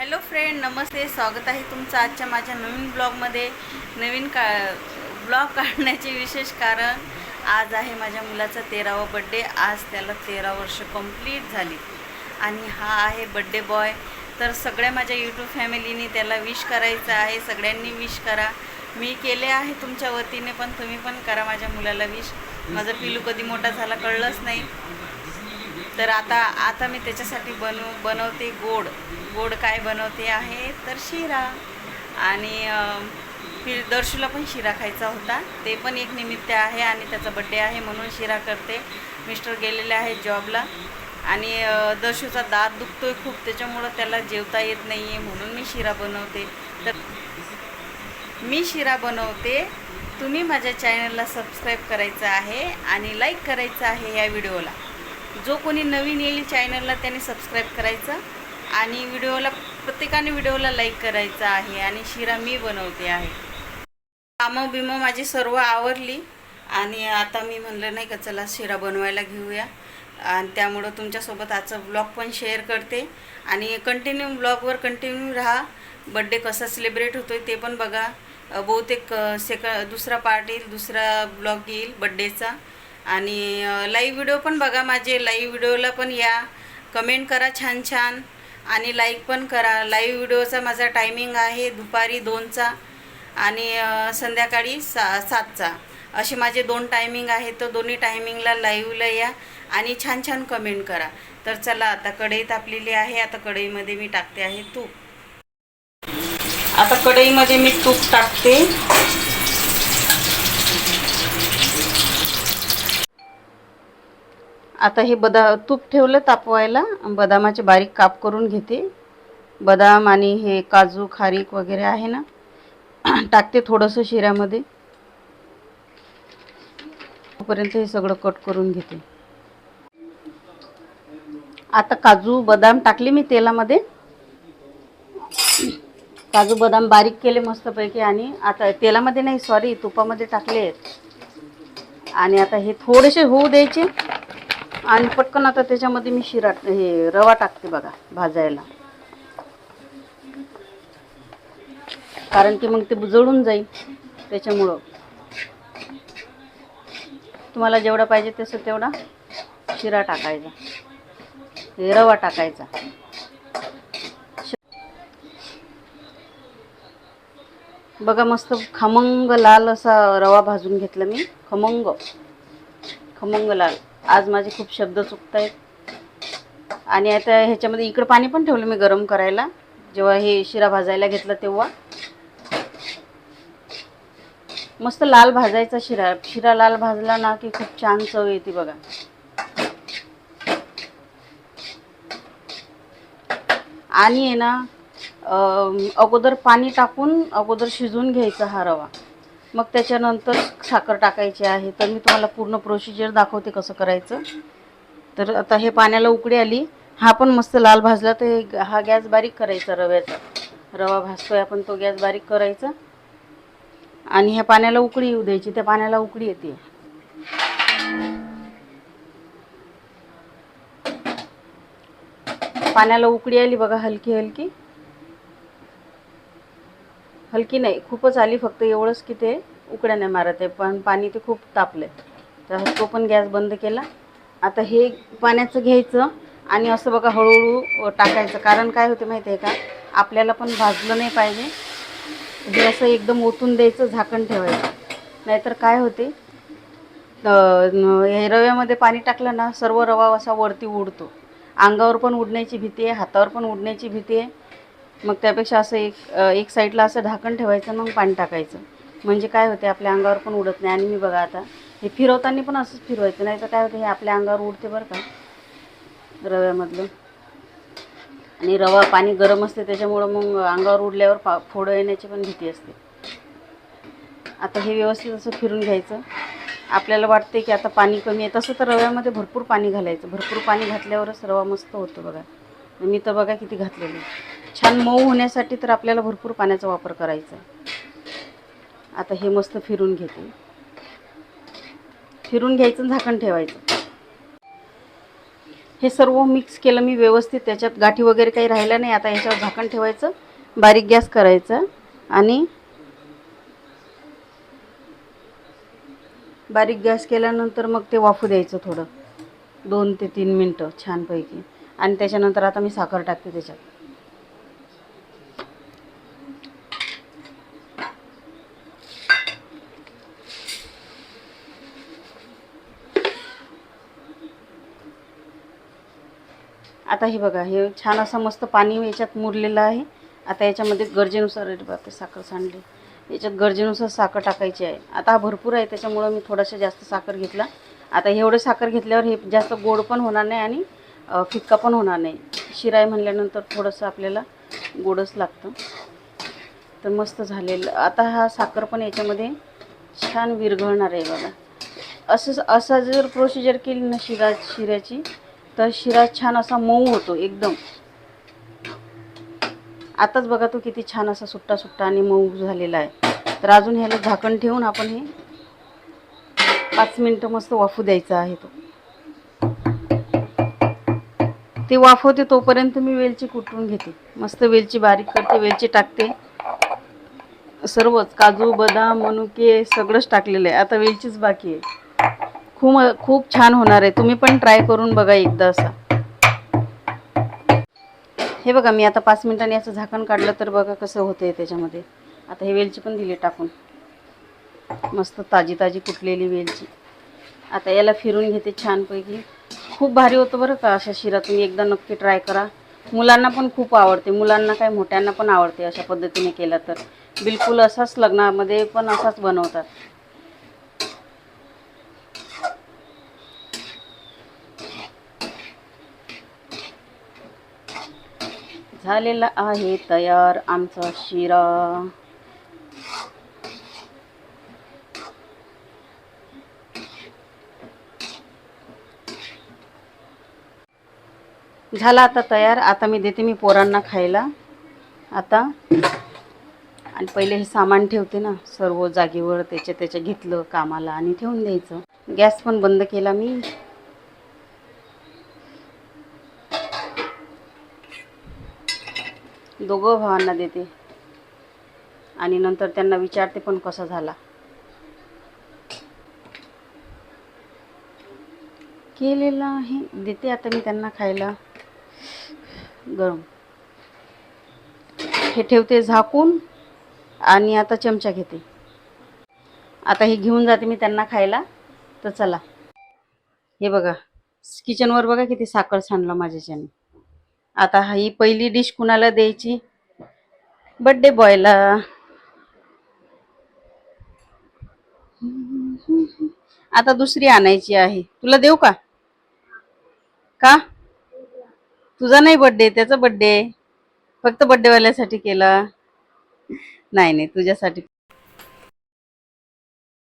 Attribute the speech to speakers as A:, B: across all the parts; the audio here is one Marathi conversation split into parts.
A: हॅलो फ्रेंड नमस्ते. स्वागत आहे तुमचं आजच्या माझ्या नवीन ब्लॉगमध्ये. नवीन का ब्लॉग काढण्याचे विशेष कारण आज आहे माझ्या मुलाचा तेरावा बड्डे आज त्याला तेरा वर्ष कंप्लीट झाली. आणि हा आहे बड्डे बॉय तर सगळ्या माझ्या यूट्यूब फॅमिलीने त्याला विश करायचं आहे. सगळ्यांनी विश करा. मी केले आहे तुमच्या वतीने पण तुम्ही पण करा माझ्या मुलाला विश माझा पिलू कधी मोठा झाला कळलंच नाही. तर आता आता मी त्याच्यासाठी बनव बनवते गोड. गोड काय बनवते आहे तर शिरा. आणि दर्शूला पण शिरा खायचा होता. ते पण एक निमित्त आहे आणि त्याचा बड्डे आहे म्हणून शिरा करते. मिस्टर गेलेले आहेत जॉबला. आणि दर्शूचा दात दुखतोय खूप त्याच्यामुळं त्याला जेवता येत नाही आहे म्हणून मी शिरा बनवते. तर मी शिरा बनवते. तुम्ही माझ्या चॅनलला सबस्क्राईब करायचं आहे आणि लाईक करायचं आहे या व्हिडिओला जो कोणी नवीन येईल चॅनलला त्याने सबस्क्राईब करायचं. आणि व्हिडिओला प्रत्येकाने व्हिडिओला लाईक करायचा आहे आणि शिरा मी बनवते आहे. कामं बिमं माझी सर्व आवरली आणि आता मी म्हणलं नाही का चला शिरा बनवायला घेऊया. आणि त्यामुळं तुमच्यासोबत आजचा ब्लॉग पण शेअर करते. आणि कंटिन्यू ब्लॉगवर कंटिन्यू राहा. बड्डे कसा सेलिब्रेट होतोय ते पण बघा. बहुतेक सेक दुसरा पार्ट येईल दुसरा ब्लॉग येईल बड्डेचा आणि लाईव्ह व्हिडिओ पण बघा माझे. लाईव्ह व्हिडिओला पण या. कमेंट करा छान छान. आणि लाईक पण करा. लाईव्ह व्हिडिओचा माझा टायमिंग आहे दुपारी दोनचा आणि संध्याकाळी सा सातचा. असे माझे दोन टायमिंग आहेत तर दोन्ही टायमिंगला लाईव्हला या आणि छान छान कमेंट करा. तर चला आता कढई तापलेली आहे. आता कढईमध्ये मी टाकते आहे तूप. आता कढईमध्ये मी तूप टाकते. आता हे बदा तूप ठेवलं तापवायला. बदामाचे बारीक काप करून घेते. बदाम आणि हे काजू खारीक वगैरे आहे ना टाकते थोडंसं शिऱ्यामध्ये. तोपर्यंत हे सगळं कट करून घेते. आता काजू बदाम टाकले मी तेलामध्ये. काजू बदाम बारीक केले मस्तपैकी आणि आता तेलामध्ये नाही सॉरी तुपामध्ये टाकले आहेत. आणि आता हे थोडेसे होऊ द्यायचे. आणि पटकन आता त्याच्यामध्ये मी शिरा हे रवा टाकते बघा भाजायला. कारण की मग ते बुजळून जाईल त्याच्यामुळं. तुम्हाला जेवढा पाहिजे तसं तेवढा शिरा टाकायचा. हे रवा टाकायचा. बघा मस्त खमंग लाल असा रवा भाजून घेतला मी. खमंग. खमंग लाल. आज माझे खूप शब्द चुकत आहेत आणि आता ह्याच्यामध्ये इकडं पाणी पण ठेवलं मी गरम करायला. जेव्हा हे शिरा भाजायला घेतलं तेव्हा. मस्त लाल भाजायचा शिरा. शिरा लाल भाजला ना की खूप छान चव येते बघा. आणि आहे ना अगोदर पाणी टाकून अगोदर शिजवून घ्यायचा हा रवा. मग त्याच्यानंतर साखर टाकायची आहे. तर मी तुम्हाला पूर्ण प्रोसिजर दाखवते कसं करायचं. तर आता हे पाण्याला उकडी आली. हा पण मस्त लाल भाजला तर हे- हा गॅस बारीक करायचा रव्याचा. रवा भाजतोय आपण तो गॅस बारीक करायचा. आणि ह्या पाण्याला उकळी येऊ द्यायची. त्या पाण्याला उकळी येते. पाण्याला उकळी आली बघा हलकी हलकी हलकी नाही खूपच आली फक्त एवढंच की ते उकड्या नाही मारत आहे पण पाणी ते खूप तापलं तर तो पण गॅस बंद केला. आता हे पाण्याचं घ्यायचं आणि असं बघा हळूहळू टाकायचं. कारण काय होते माहिती आहे का? आपल्याला पण भाजलं नाही पाहिजे. हे असं एकदम ओतून द्यायचं झाकण ठेवायचं. नाहीतर काय होते? हे रव्यामध्ये पाणी टाकलं ना सर्व रवा असा वरती उडतो. अंगावर पण उडण्याची भीती आहे हातावर पण उडण्याची भीती आहे. मग त्यापेक्षा असं एक एक साईडला असं ढाकण ठेवायचं मग पाणी टाकायचं. म्हणजे काय होते आपल्या अंगावर पण उडत नाही. आणि मी बघा आता हे फिरवताना पण असंच फिरवायचं. नाही तर काय होतं हे आपल्या अंगावर उडते बरं का. रव्यामधलं. आणि रवा पाणी गरम असते त्याच्यामुळं मग अंगावर उडल्यावर पा फोडं येण्याची पण भीती असते. आता हे व्यवस्थित असं फिरून घ्यायचं. आपल्याला वाटते की आता पाणी कमी आहे. तसं तर रव्यामध्ये भरपूर पाणी घालायचं. भरपूर पाणी घातल्यावरच रवा मस्त होतो बघा. मी तर बघा किती घातलेली छान मऊ होण्यासाठी तर आपल्याला भरपूर पाण्याचा वापर करायचा. आता हे मस्त फिरून घेते. फिरून घ्यायचं झाकण ठेवायचं. हे सर्व मिक्स केलं मी व्यवस्थित. त्याच्यात गाठी वगैरे काही राहिला नाही. आता याच्यावर झाकण ठेवायचं. बारीक गॅस करायचा. आणि बारीक गॅस केल्यानंतर मग ते वाफू द्यायचं थोडं. दोन ते तीन मिनटं छानपैकी. आणि त्याच्यानंतर आता मी साखर टाकते त्याच्यात. आता हे बघा हे छान असं मस्त पाणी याच्यात मुरलेलं आहे. आता याच्यामध्ये गरजेनुसार बापरे साखर सांडली. याच्यात गरजेनुसार साखर टाकायची आहे. आता हा भरपूर आहे त्याच्यामुळं मी थोडासा जास्त साखर घेतला. आता एवढं साखर घेतल्यावर हे जास्त गोड पण होणार नाही आणि फिक्का पण होणार नाही. शिराय म्हणल्यानंतर थोडंसं आपल्याला गोडच लागतं. तर मस्त झालेलं. आता हा साखर पण याच्यामध्ये छान विरघळणार आहे बघा. असं असं जर प्रोसिजर केली ना शिरा शिऱ्याची तर शिरा छान असा मऊ होतो एकदम. आताच बघा तो किती छान असा सुट्टा सुट्टा आणि मऊ झालेला आहे. तर अजून ह्याला झाकण ठेवून आपण हे पाच मिनटं मस्त वाफू द्यायचा आहे तो. ते वाफवते तोपर्यंत मी वेलची कुटून घेते. मस्त वेलची बारीक करते वेलची टाकते. सर्वच काजू बदाम मनुके सगळंच टाकलेलं आहे. आता वेलचीच बाकी आहे. खूप खूप छान होणार आहे. तुम्ही पण ट्राय करून बघा एकदा असा. हे बघा मी आता पाच मिनिटांनी याचं झाकण काढलं तर बघा कसं होते त्याच्यामध्ये. आता हे वेलची पण दिली टाकून. मस्त ताजी ताजी कुटलेली वेलची. आता याला फिरून घेते छानपैकी. खूप भारी होतं बरं का अशा शिरा. तुम्ही एकदा नक्की ट्राय करा. मुलांना पण खूप आवडते. मुलांना काय मोठ्यांना पण आवडते अशा पद्धतीने केला तर. बिलकुल असाच लग्नामध्ये पण असाच बनवतात. झालेला आहे तयार आमचा शिरा. झाला आता तयार. आता मी देते मी पोरांना खायला. आता. आणि पहिले हे सामान ठेवते ना सर्व जागेवर त्याच्या त्याच्या घेतलं कामाला आणि ठेवून द्यायचं. गॅस पण बंद केला मी. दोघं भावांना देते. आणि नंतर त्यांना विचारते पण कसा झाला. केलेला आहे. देते आता मी त्यांना खायला. गरम. हे ठेवते झाकून आणि आता चमचा घेते. आता हे घेऊन जाते मी त्यांना खायला. तर चला. हे बघा किचनवर बघा किती साखर सांडलं माझ्याच्याने आता हा ही पहिली डिश कुणाला द्यायची? बड्डे बॉयला आता दुसरी आणायची आहे. तुला देऊ का? का? तुझा नाही बड्डे त्याचा बड्डे फक्त बड्डेवाल्यासाठी केला. नाही नाही तुझ्यासाठी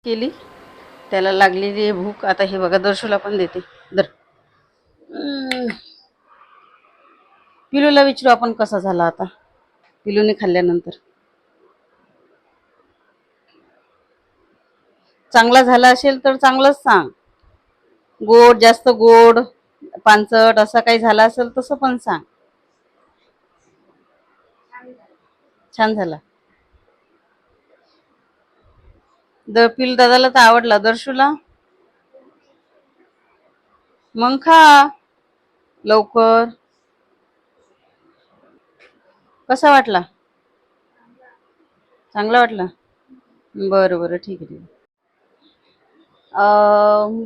A: केली. त्याला लागलेली भूक. आता हे बघा दर्शूला पण देते. दर पिलूला विचारू आपण कसा झाला आता? पिलूने खाल्ल्यानंतर. चांगला झाला असेल तर चांगलंच सांग. गोड जास्त गोड पानचट असा काही झाला असेल तसं पण सांग. छान झाला. द पिल दादाला तर आवडला. दर्शूला? मग खा. लवकर. कसा वाटला? चांगला वाटला? बरं बरं ठीक आहे ठीक आहे.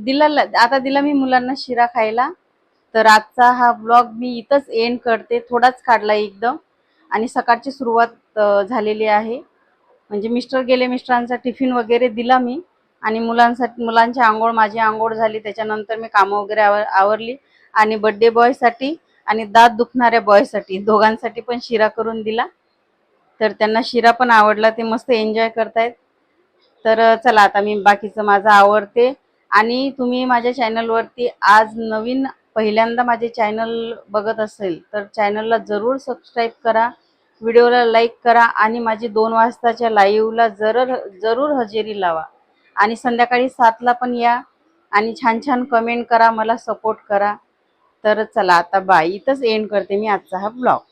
A: दिला आता दिला मी मुलांना शिरा खायला. तर आजचा हा ब्लॉग मी इथंच एंड करते. थोडाच काढला एकदम. आणि सकाळची सुरुवात झालेली आहे. म्हणजे मिस्टर गेले मिस्टरांचा टिफिन वगैरे दिला मी. आणि मुलांसाठी मुलांची आंघोळ माझी आंघोळ झाली. त्याच्यानंतर मी कामं वगैरे आवर आवरली. आणि बड्डे बॉयसाठी आणि दात दुखणाऱ्या बॉयसाठी दोघांसाठी पण शिरा करून दिला. तर त्यांना शिरा पण आवडला ते मस्त एन्जॉय करतायत. तर चला आता मी बाकीचं माझं आवडते आणि तुम्ही माझ्या चॅनलवरती आज नवीन पहिल्यांदा माझे चॅनल बघत असेल तर चॅनलला जरूर सबस्क्राईब करा. व्हिडिओला लाईक करा आणि माझी दोन वाजताच्या लाईव्हला जरूर जरूर हजेरी लावा. आणि संध्याकाळी सातला पण या. आणि छान छान कमेंट करा मला सपोर्ट करा. तर चला आता बाई इथंच एंड करते मी आजचा हा ब्लॉग